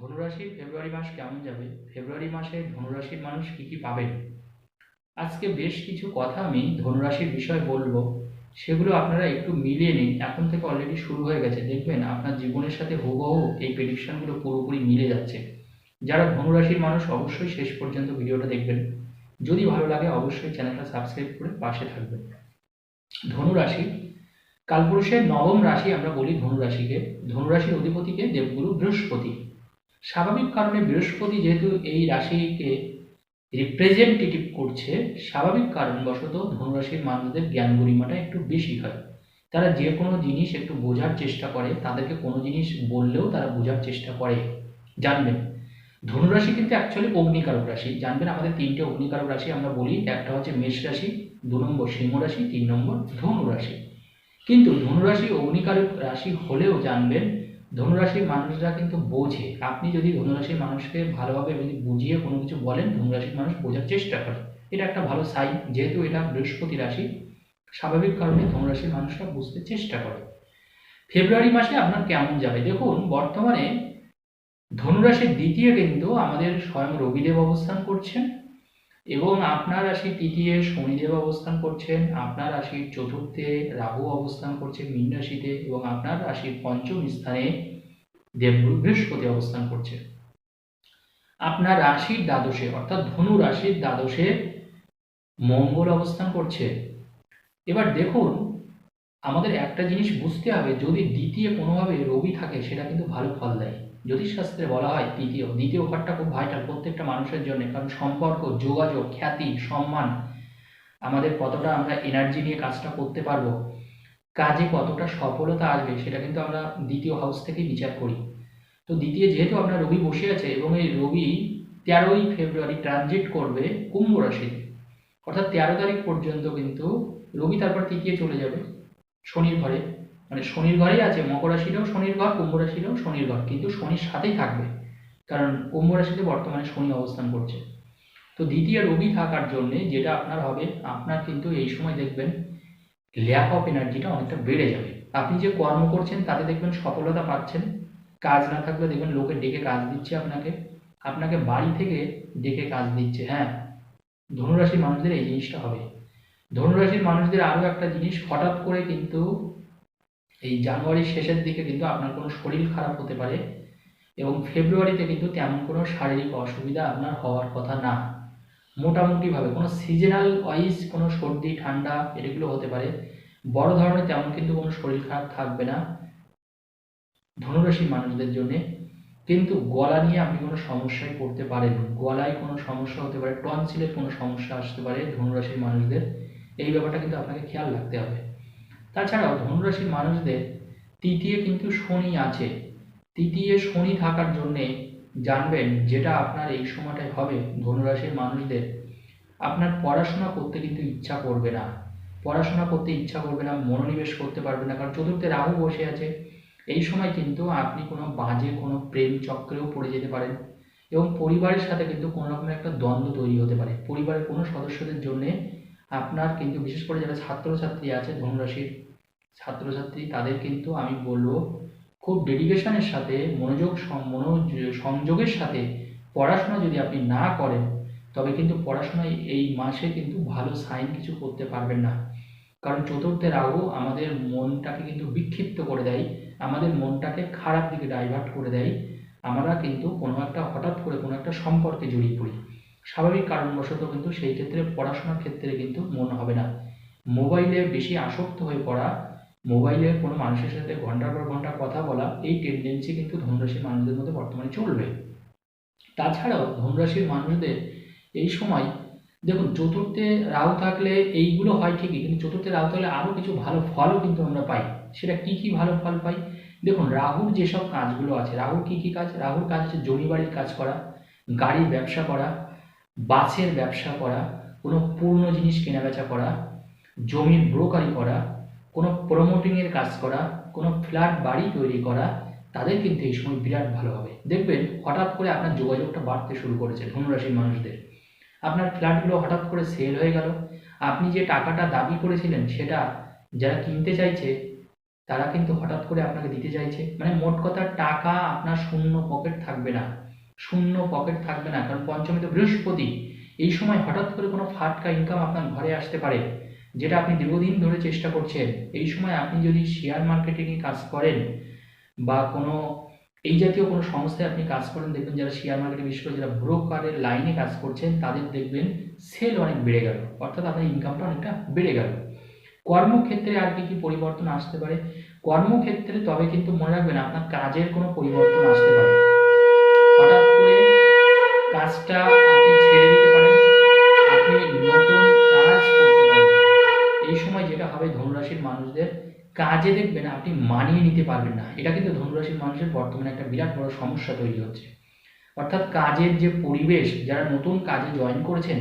ধনুরাশির ফেব্রুয়ারি মাস কেমন যাবে? ফেব্রুয়ারি মাসে ধনুরাশির মানুষ কি কি পাবেন? আজকে বেশ কিছু কথা আমি ধনুরাশির বিষয়ে বলব। সেগুলো আপনারা একটু মিলিয়ে নিন। এখন থেকে অলরেডি শুরু হয়ে গেছে। দেখবেন আপনার জীবনের সাথে হুবহু এই প্রেডিকশনগুলো পুরোপুরি মিলে যাচ্ছে। যারা ধনুরাশির মানুষ অবশ্যই শেষ পর্যন্ত ভিডিওটা দেখবেন। যদি ভালো লাগে অবশ্যই চ্যানেলটা সাবস্ক্রাইব করে পাশে থাকবেন। ধনুরাশি। কালপুরুষের নবম রাশি আমরা বলি ধনুরাশিকে। ধনুরাশির অধিপতিকে দেবগুরু বৃহস্পতি। স্বাভাবিক কারণে বৃহস্পতি যেহেতু এই রাশিকে রিপ্রেজেন্টেটিভ করছে, স্বাভাবিক কারণবশত ধনুরাশির মানুষদের জ্ঞান গরিমাটা একটু বেশি হয়। তারা যে কোনো জিনিস একটু বোঝার চেষ্টা করে, তাদেরকে কোনো জিনিস বললেও তারা বোঝার চেষ্টা করে। জানবেন, ধনুরাশি কিন্তু অ্যাকচুয়ালি অগ্নিকারক রাশি। জানবেন, আমাদের তিনটে অগ্নিকারক রাশি আমরা বলি। একটা হচ্ছে মেষ রাশি, দু নম্বর সিংহ রাশি, তিন নম্বর ধনু রাশি। কিন্তু ধনুরাশি অগ্নিকারক রাশি হলেও জানবেন ধনুরাশির মানুষরা কিন্তু বোঝে। আপনি যদি ধনুরাশির মানুষকে ভালোভাবে যদি বুঝিয়ে কোনো কিছু বলেন, ধনুরাশির মানুষ বোঝার চেষ্টা করে। এটা একটা ভালো সাইন যেহেতু এটা বৃহস্পতি রাশি। স্বাভাবিক কারণে ধনুরাশির মানুষরা বুঝতে চেষ্টা করে। ফেব্রুয়ারি মাসে আপনার কেমন যাবে? দেখুন, বর্তমানে ধনুরাশির দ্বিতীয় কিন্তু আমাদের স্বয়ং রবিদেব অবস্থান করছেন। এবং আপনার রাশি তৃতীয় শনিদেব অবস্থান করছেন আপনার রাশির চতুর্থে রাহু অবস্থান করছে মীন রাশিতে এবং আপনার রাশির পঞ্চম স্থানে দেবগুরু বৃহস্পতি অবস্থান করছে। আপনার রাশির দ্বাদশে, অর্থাৎ ধনু রাশির দ্বাদশে মঙ্গল অবস্থান করছে। এবার দেখুন, আমাদের একটা জিনিস বুঝতে হবে, যদি দ্বিতীয় কোনোভাবে রবি থাকে, সেটা কিন্তু ভালো ফল দেয়। জ্যোতিষশাস্ত্রে বলা হয় তৃতীয়, দ্বিতীয় ঘরটা খুব ভাইটাল প্রত্যেকটা মানুষের জন্য, কারণ সম্পর্ক, যোগাযোগ, খ্যাতি, সম্মান, আমাদের কতটা আমরা এনার্জি নিয়ে কাজটা করতে পারব, কাজে কতটা সফলতা আসবে, সেটা কিন্তু আমরা দ্বিতীয় হাউস থেকে বিচার করি। তো দ্বিতীয় যেহেতু আপনার রবি বসে আছে, এবং এই রবি তেরোই ফেব্রুয়ারি ট্রানজিট করবে কুম্ভ রাশিতে, অর্থাৎ তেরো তারিখ পর্যন্ত কিন্তু রবি তারপর তৃতীয় চলে যাবে শনির ঘরে। মানে শনির ঘরেই আছে, মকর রাশিটাও শনির ঘর, কুম্ভ রাশিটাও শনির ঘর, কিন্তু শনির সাথেই থাকবে। কারণ কুম্ভ রাশিতে বর্তমানে শনি অবস্থান করছে। তো দ্বিতীয় রবি থাকার জন্য যেটা আপনার হবে, আপনার কিন্তু এই সময় দেখবেন ল্যাক অফ এনার্জিটা অনেকটা বেড়ে যাবে। আপনি যে কর্ম করছেন, তাতে দেখবেন সফলতা পাচ্ছেন। কাজ না থাকলে দেখবেন লোকে ডেকে কাজ দিচ্ছে আপনাকে। আপনাকে বাড়ি থেকে ডেকে কাজ দিচ্ছে। হ্যাঁ ধনুরাশির মানুষদের এই জিনিসটা হবে। ধনুরাশির মানুষদের আরও একটা জিনিস, হঠাৎ করে কিন্তু এই জানুয়ারির শেষের দিকে কিন্তু আপনার কোনো শরীর খারাপ হতে পারে এবং ফেব্রুয়ারিতে কিন্তু তেমন কোনো শারীরিক অসুবিধা আপনার হওয়ার কথা না। মোটামুটিভাবে কোনো সিজনাল ওয়াইজ কোনো সর্দি, ঠান্ডা এগুলো হতে পারে। বড় ধরনের তেমন কিন্তু কোনো শরীর খারাপ থাকবে না ধনুরাশির মানুষদের জন্য। কিন্তু গলা নিয়ে আপনি কোনো সমস্যায় পড়তে পারেন। গলায় কোনো সমস্যা হতে পারে, টনসিলের কোনো সমস্যা আসতে পারে ধনুরাশির মানুষদের। এই ব্যাপারটা কিন্তু আপনাকে খেয়াল রাখতে হবে। তাছাড়াও ধনুরাশির মানুষদের তৃতীয় কিন্তু শনি আছে। তৃতীয় শনি থাকার জন্যে জানবেন যেটা আপনার এই সময়টায় হবে ধনুরাশির মানুষদের। আপনার পড়াশোনা করতে কিন্তু ইচ্ছা করবে না। পড়াশোনা করতে ইচ্ছা করবে না, মনোনিবেশ করতে পারবে না, কারণ চতুর্থে রাহু বসে আছে। এই সময় কিন্তু আপনি কোনো বাজে, কোনো প্রেম চক্রেও পড়ে যেতে পারেন এবং পরিবারের সাথে কিন্তু কোনো রকমের একটা দ্বন্দ্ব তৈরি হতে পারে। পরিবারের কোনো সদস্যদের জন্যে আপনার কিন্তু বিশেষ করে যারা ছাত্রছাত্রী আছে ধনুরাশির ছাত্রছাত্রী, তাদের কিন্তু আমি বলব খুব ডেডিকেশনের সাথে, মনোযোগ মনো সংযোগের সাথে পড়াশোনা যদি আপনি না করেন, তবে কিন্তু পড়াশোনায় এই মাসে কিন্তু ভালো সাইন কিছু করতে পারবেন না। কারণ চতুর্থের রাহু আমাদের মনটাকে কিন্তু বিক্ষিপ্ত করে দেয়, আমাদের মনটাকে খারাপ দিকে ডাইভার্ট করে দেয়, আমরা কিন্তু কোনো একটা হঠাৎ করে কোনো একটা সম্পর্কে জড়িয়ে পড়ি। স্বাভাবিক কারণবশত কিন্তু সেই ক্ষেত্রে পড়াশোনার ক্ষেত্রে কিন্তু মন হবে না। মোবাইলে বেশি আসক্ত হয়ে পড়া মোবাইলে কোনো মানুষের সাথে ঘণ্টার পর ঘণ্টা কথা বলা, এই টেন্ডেন্সি কিন্তু ধনুরাশির মানুষদের মধ্যে বর্তমানে চলবে। তাছাড়াও ধনুরাশির মানুষদের এই সময়, দেখুন, চতুর্থে রাহু থাকলে এইগুলো হয় ঠিকই, কিন্তু চতুর্থে রাহু থাকলে আরও কিছু ভালো ফলও কিন্তু আমরা পাই। সেটা কি কি ভালো ফল পাই? দেখুন, রাহুর যেসব কাজগুলো আছে, রাহুর কি কি কাজ? রাহুর কাজ হচ্ছে জমি বাড়ির কাজ করা, গাড়ির ব্যবসা করা, বাসের ব্যবসা করা, কোনো পুরনো জিনিস কেনাবেচা করা, জমির ব্রোকারি করা কোনো প্রমোটিংয়ের কাজ করা, কোনো ফ্ল্যাট বাড়ি তৈরি করা, তাদের কিন্তু এই সময় বিরাট ভালো হবে। দেখবেন হঠাৎ করে আপনার যোগাযোগটা বাড়তে শুরু করেছে ধনুরাশির মানুষদের। আপনার ফ্ল্যাটগুলো হঠাৎ করে সেল হয়ে গেল। আপনি যে টাকাটা দাবি করেছিলেন সেটা যারা কিনতে চাইছে, তারা কিন্তু হঠাৎ করে আপনাকে দিতে চাইছে। মানে মোট কথা টাকা আপনার শূন্য পকেট থাকবে না। শূন্য পকেট থাকবে না। কারণ পঞ্চমী তো বৃহস্পতি। এই সময় হঠাৎ করে কোনো ফাটকা ইনকাম আপনার ঘরে আসতে পারে। যেটা আপনি দীর্ঘদিন ধরে চেষ্টা করছেন, এই সময় আপনি যদি শেয়ার মার্কেটিংয়ে কাজ করেন বা কোনো, এই জাতীয় কোনো সংস্থায় আপনি কাজ করেন, দেখবেন যারা শেয়ার মার্কেটে বিশেষ করে যারা ব্রোকারের লাইনে কাজ করছেন, তাদের দেখবেন সেল অনেক বেড়ে গেল, অর্থাৎ আপনার ইনকামটা অনেকটা বেড়ে গেল। কর্মক্ষেত্রে আর কি কি পরিবর্তন আসতে পারে? কর্মক্ষেত্রে তবে কিন্তু মনে রাখবেন আপনার কাজের কোনো পরিবর্তন আসতে পারে। হঠাৎ করে কাজটা আপনি ছেড়ে দিতে পারেন, আপনি নতুন কাজ করতে পারেন। এই সময় যেটা হবে ধনুরাশির মানুষদের, কাজে দেখবেন আপনি মানিয়ে নিতে পারবেন না। এটা কিন্তু ধনুরাশির মানুষের বর্তমানে একটা বিরাট বড় সমস্যা তৈরি হচ্ছে। অর্থাৎ কাজের যে পরিবেশ, যারা নতুন কাজে জয়েন করেছেন,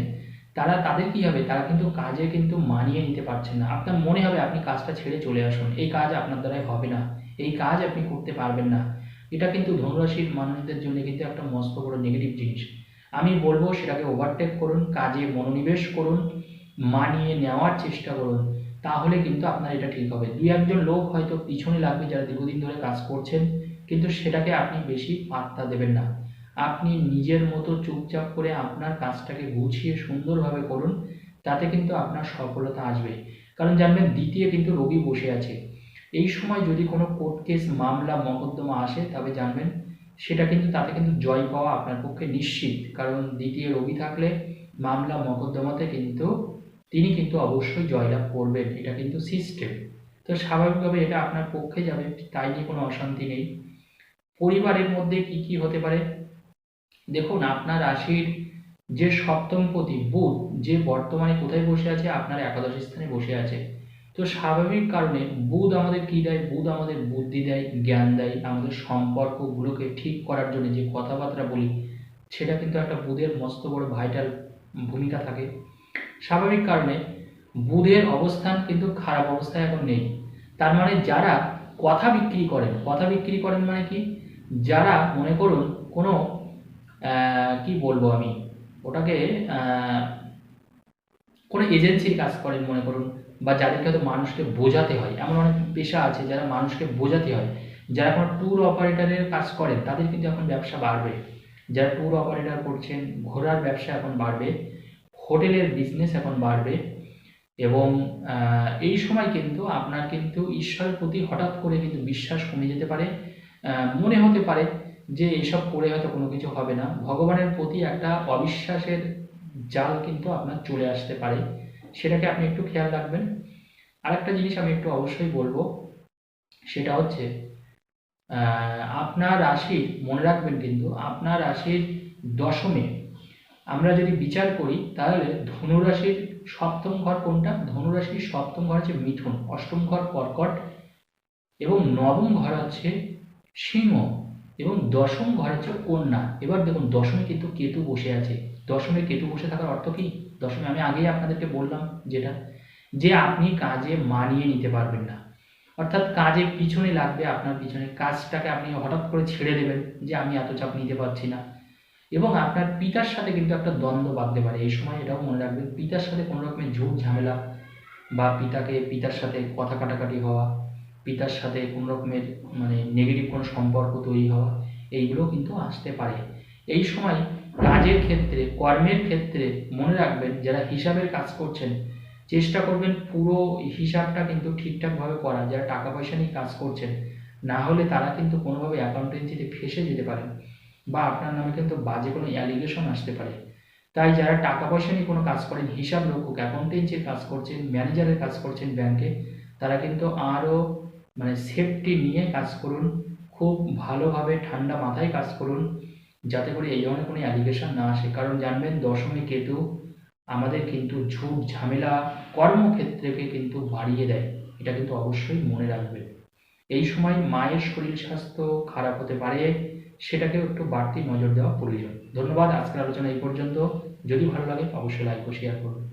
তারা তাদের কি হবে? তারা কিন্তু কাজে কিন্তু মানিয়ে নিতে পারছেন না। আপনার মনে হবে আপনি কাজটা ছেড়ে চলে আসুন। এই কাজ আপনার দ্বারাই হবে না। এই কাজ আপনি করতে পারবেন না। এটা কিন্তু ধনুরাশির মানুষদের জন্য কিন্তু একটা মস্ত বড় নেগেটিভ জিনিস। আমি বলব সেটাকে ওভারটেক করুন, কাজে মনোনিবেশ করুন। মানিয়ে নেওয়ার চেষ্টা করুন, তাহলে কিন্তু আপনার এটা ঠিক হবে। দুই একজন লোক হয়তো পিছনে লাগবে যারা দীর্ঘদিন ধরে কাজ করছেন, কিন্তু সেটাকে আপনি বেশি পাত্তা দেবেন না। আপনি নিজের মতো চুপচাপ করে আপনার কাজটাকে গুছিয়ে সুন্দরভাবে করুন, তাতে কিন্তু আপনার সফলতা আসবে। কারণ জানবেন, দ্বিতীয় কিন্তু রোগী বসে আছে। এই সময় যদি কোনো কোর্ট কেস, মামলা, মকদ্দমা আসে, তবে জানবেন সেটা কিন্তু তাতে কিন্তু জয় পাওয়া আপনার পক্ষে নিশ্চিত। কারণ দ্বিতীয় রোগী থাকলে মামলা, মকদ্দমাতে কিন্তু তিনি কিন্তু অবশ্যই জয়লাভ করবেন, এটা কিন্তু সিস্টেম তো স্বাভাবিকভাবে এটা আপনার পক্ষে যাবে, তাই নিয়ে কোনো অশান্তি নেই। পরিবারের মধ্যে কি কি হতে পারে? দেখুন, আপনার রাশির যে সপ্তমপতি বুধ, যে বর্তমানে কোথায় বসে আছে? আপনার একাদশ স্থানে বসে আছে। তো স্বাভাবিক কারণে বুধ আমাদের কি দেয়? বুধ আমাদের বুদ্ধি দেয়, জ্ঞান দেয়, আমাদের সম্পর্কগুলোকে ঠিক করার জন্য যে কথাবার্তা বলি, সেটা কিন্তু একটা বুধের মস্ত বড় ভাইটাল ভূমিকা থাকে। স্বাভাবিক কারণে বুধের অবস্থান কিন্তু খারাপ অবস্থায় এখন নেই। তার মানে যারা কথা বিক্রি করেন, কথা বিক্রি করেন মানে কি? যারা মনে করুন কোনো কি বলব আমি? ওটাকে কোনো এজেন্সির কাজ করেন মনে করুন বা যাদেরকে হয়তো মানুষকে বোঝাতে হয়। এমন অনেক পেশা আছে যারা মানুষকে বোঝাতে হয়। যারা কোনো ট্যুর অপারেটারের কাজ করেন, তাদের কিন্তু এখন ব্যবসা বাড়বে। যারা ট্যুর অপারেটর করছেন, ঘোরার ব্যবসা এখন বাড়বে। হোটেলের বিজনেস এখন বাড়বে এবং এই সময় কিন্তু আপনার কিন্তু ঈশ্বরের প্রতি হঠাৎ করে কিন্তু বিশ্বাস কমে যেতে পারে। মনে হতে পারে যে এসব করে হয়তো কোনো কিছু হবে না। ভগবানের প্রতি একটা অবিশ্বাসের জাল কিন্তু আপনার চলে আসতে পারে। সেটাকে আপনি একটু খেয়াল রাখবেন। আরেকটা জিনিস আমি একটু অবশ্যই বলব, সেটা হচ্ছে আপনার রাশি মনে রাখবেন কিন্তু আপনার রাশির দশমে আমরা যদি বিচার করি, তাহলে ধনুরাশির সপ্তম ঘর কোনটা? ধনুরাশির সপ্তম ঘর হচ্ছে মিথুন, অষ্টম ঘর কর্কট এবং নবম ঘর হচ্ছে সিংহ এবং দশম ঘর হচ্ছে কন্যা। এবার দেখুন, দশমে কিন্তু কেতু বসে আছে। দশমে কেতু বসে থাকার অর্থ কি? দশমে আমি আগেই আপনাদেরকে বললাম যেটা, যে আপনি কাজে মানিয়ে নিতে পারবেন না। অর্থাৎ কাজে পিছনে লাগবে আপনার পিছনে। কাজটাকে আপনি হঠাৎ করে ছেড়ে দেবেন যে আমি এত চাপ নিতে পারছি না। এবং আপনার পিতার সাথে কিন্তু একটা দ্বন্দ্ব বাঁধতে পারে। এই সময় এটাও মনে রাখবেন পিতার সাথে কোনো রকমের ঝুট ঝামেলা বা পিতাকে, পিতার সাথে কথা কাটাকাটি হওয়া, পিতার সাথে কোনো রকমের মানে নেগেটিভ কোনো সম্পর্ক তৈরি হওয়া, এইগুলো কিন্তু আসতে পারে। এই সময় কাজের ক্ষেত্রে, কর্মের ক্ষেত্রে মনে রাখবেন, যারা হিসাবের কাজ করছেন, চেষ্টা করবেন পুরো হিসাবটা কিন্তু ঠিকঠাকভাবে করা। যারা টাকা পয়সা নিয়ে কাজ করছেন, না হলে তারা কিন্তু কোনোভাবে অ্যাকাউন্টেন্সিতে ফেসে যেতে পারেন। বা আপনার নামে কিন্তু বাজে কোনো অ্যালিগেশন আসতে পারে। তাই যারা টাকা পয়সা নিয়ে কোনো কাজ করেন, হিসাব রক্ষক অ্যাকাউন্টেন্সির কাজ করছেন ম্যানেজারের কাজ করছেন ব্যাংকে তারা কিন্তু আরও মানে সেফটি নিয়ে কাজ করুন, খুব ভালোভাবে ঠান্ডা মাথায় কাজ করুন, যাতে করে এই ধরনের কোনো অ্যালিগেশন না আসে। কারণ জানবেন, দশমী কেতু আমাদের কিন্তু ঝুট ঝামেলা, কর্মক্ষেত্রকে কিন্তু বাড়িয়ে দেয়। এটা কিন্তু অবশ্যই মনে রাখবে এই সময় মায়ের শরীর স্বাস্থ্য খারাপ হতে পারে সেটাকেও একটু বাড়তি নজর দেওয়া প্রয়োজন। ধন্যবাদ, আজকের আলোচনা এই পর্যন্ত। যদি ভালো লাগে, অবশ্যই লাইক ও শেয়ার করুন।